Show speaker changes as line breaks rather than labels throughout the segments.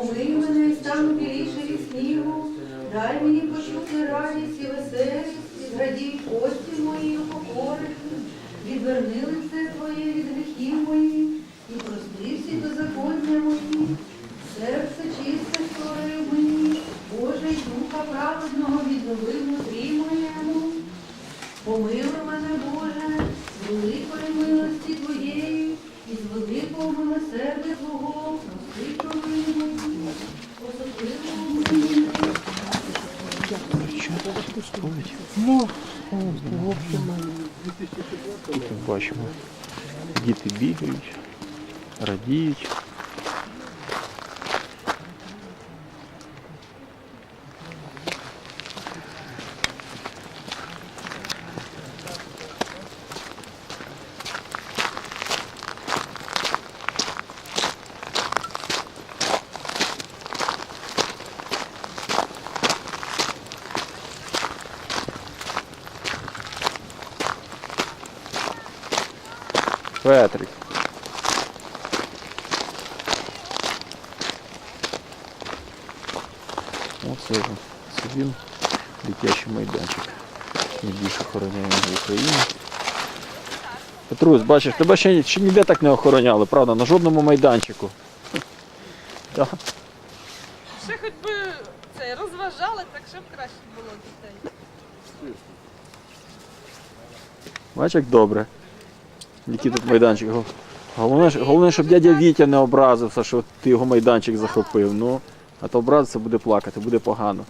Омий мене і стану біліше від снігу, дай мені почути радість і веселість, і зрадій кості мої упокорені, відверни лице твоє від гріхів моїх, і прости всі беззаконня мої, серце чисте створи мені, Боже, духа праведного віднови внутрі моєму. Помилуй
Тут ми бачимо, діти бігають, радіють. Петрик. Оце вже це він, дитячий майданчик. Найбільше охороняємо в Україні. Петрусь, бачиш, тебе ще, ще ніде так не охороняли, правда, на жодному майданчику. Так.
Ще хоч би це розважали, так щоб краще було дітей.
Бачиш, як добре. Який тут майданчик. Головне, головне, щоб дядя Вітя не образився, що ти його майданчик захопив. Ну, а то образиться, буде плакати, буде погано.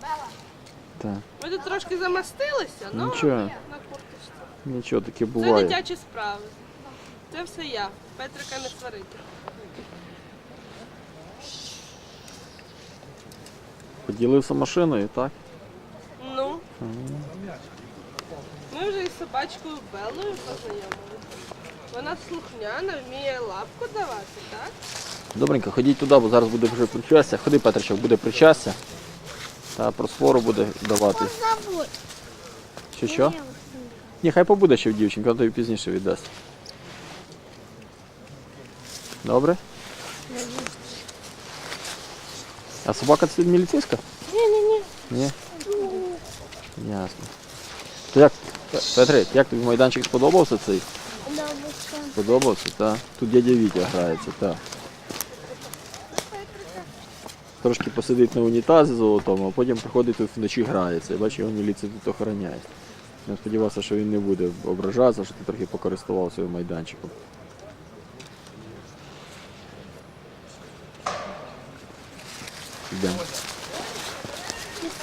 Так.
Ми тут трошки замастилися, ну
Нічого.
на курточці.
Нічого таке
Це
буває.
дитячі справи. Це все я. Петрика не сварити.
Поділився машиною, так?
Ну. Ми вже із собачкою Беллою познайомилися. Вона слухняна, вміє лапку давати, так?
Добренько, ходіть туди, бо зараз буде вже причастя. Ходи, Петричок, буде причастя. Та просфору буде давати.
Забудь.
Що що? Ні, хай побуде ще в дівчинка, вона тобі пізніше віддасть. Добре? А собака це міліцейська?
Ні-ні-ні.
Ні? Ясно. То як, Петрик, як тобі майданчик сподобався цей?
Бабушка.
Сподобався, так. Тут дядя Вітя грається, так. Трошки посидить на унітазі золотому, а потім приходить тут вночі грається. Я бачу, його міліція тут охороняє. Я сподівався, що він не буде ображатися, що ти трохи покористувався майданчиком. Йдемо.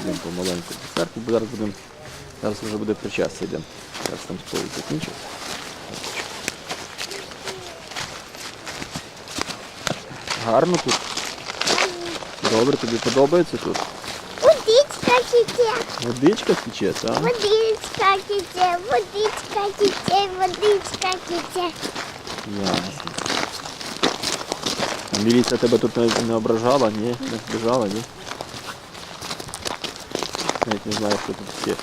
Йдемо помаленьку зараз будемо. Зараз вже буде причастя, йдемо. Зараз там сповідь закінчиться. Гарно тут. Добре, тобі подобається тут?
Водичка тече,
Водичка тече, так?
водичка тече, водичка тече, водичка тече.
Ясно. А міліція тебе тут не, не ображала, ні? Не збіжала, ні? Навіть не знаю, хто тут є.